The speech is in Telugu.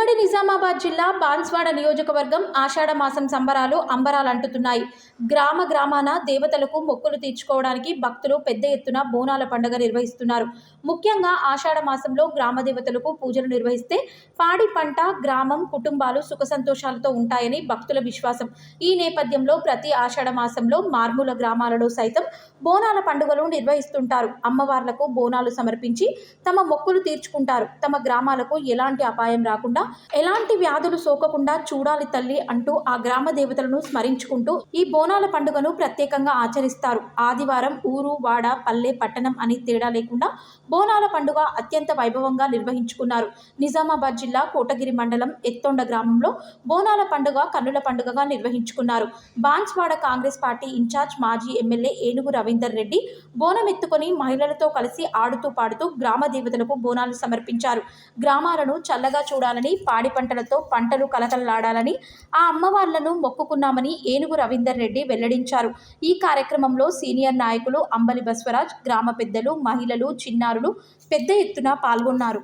ఉమ్మడి నిజామాబాద్ జిల్లా బాన్స్వాడ నియోజకవర్గం ఆషాఢ మాసం సంబరాలు అంబరాలంటుతున్నాయి. గ్రామ గ్రామాన దేవతలకు మొక్కులు తీర్చుకోవడానికి భక్తులు పెద్ద ఎత్తున బోనాల పండుగ నిర్వహిస్తున్నారు. ముఖ్యంగా ఆషాఢ మాసంలో గ్రామ దేవతలకు పూజలు నిర్వహిస్తే పాడి పంట గ్రామం కుటుంబాలు సుఖ సంతోషాలతో ఉంటాయని భక్తుల విశ్వాసం. ఈ నేపథ్యంలో ప్రతి ఆషాఢ మాసంలో మార్మూల గ్రామాలలో సైతం బోనాల పండుగలు నిర్వహిస్తుంటారు. అమ్మవార్లకు బోనాలు సమర్పించి తమ మొక్కులు తీర్చుకుంటారు. తమ గ్రామాలకు ఎలాంటి అపాయం రాకుండా ఎలాంటి వ్యాధులు సోకకుండా చూడాలి తల్లి అంటూ ఆ గ్రామ దేవతలను స్మరించుకుంటూ ఈ బోనాల పండుగను ప్రత్యేకంగా ఆచరిస్తారు. ఆదివారం ఊరు వాడ పల్లె పట్టణం అని తేడా లేకుండా బోనాల పండుగ అత్యంత వైభవంగా నిర్వహించుకున్నారు. నిజామాబాద్ జిల్లా కోటగిరి మండలం ఎత్తొండ గ్రామంలో బోనాల పండుగ కన్నుల పండుగగా నిర్వహించుకున్నారు. బాన్స్వాడ కాంగ్రెస్ పార్టీ ఇన్ఛార్జ్ మాజీ ఎమ్మెల్యే ఏనుగు రవీందర్ రెడ్డి బోనం ఎత్తుకొని మహిళలతో కలిసి ఆడుతూ పాడుతూ గ్రామ దేవతలకు బోనాలు సమర్పించారు. గ్రామాలను చల్లగా చూడాలని పాడి పంటలతో పంటలు కలకలలాడాలని ఆ అమ్మవార్లను మొక్కుకున్నామని ఏనుగు రవీందర్ రెడ్డి వెల్లడించారు. ఈ కార్యక్రమంలో సీనియర్ నాయకులు అంబలి బస్వరాజ్ గ్రామ పెద్దలు మహిళలు చిన్నారులు పెద్ద ఎత్తున పాల్గొన్నారు.